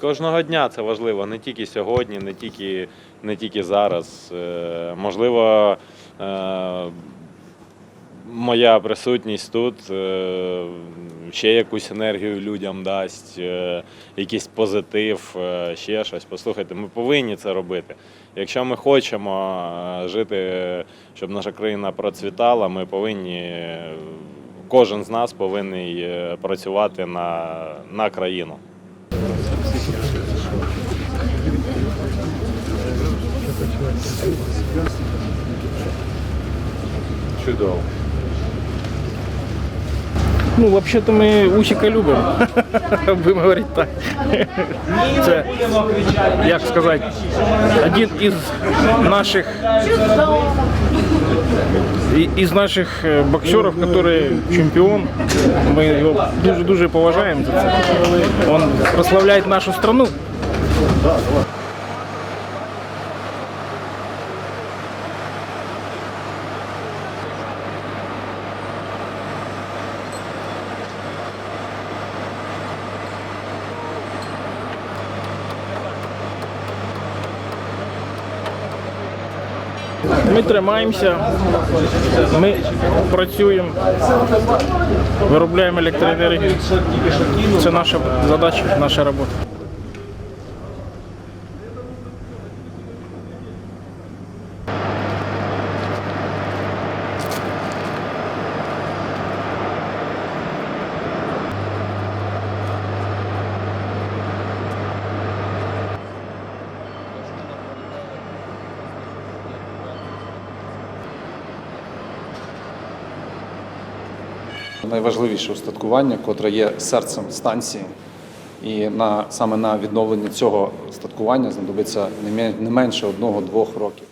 Кожного дня це важливо, не тільки сьогодні, не тільки, не тільки зараз. Е, Можливо, е, моя присутність тут е, ще якусь енергію людям дасть, якийсь позитив, ще щось. Послухайте, ми повинні це робити. Якщо ми хочемо жити, щоб наша країна процвітала, ми повинні, кожен з нас повинен працювати на, на країну. Чудово. Ну, вообще-то мы Усика любим, будемо говорити так. Це, як сказати, один із наших і- із наших е, боксерів, який чемпіон. Ми його дуже-дуже поважаємо за це. Він прославляє нашу страну. Ми тримаємося, ми працюємо, виробляємо електроенергію. Це наша задача, наша робота. Найважливіше устаткування, котре є серцем станції. І на, саме на відновлення цього устаткування знадобиться не менше одного-двох років.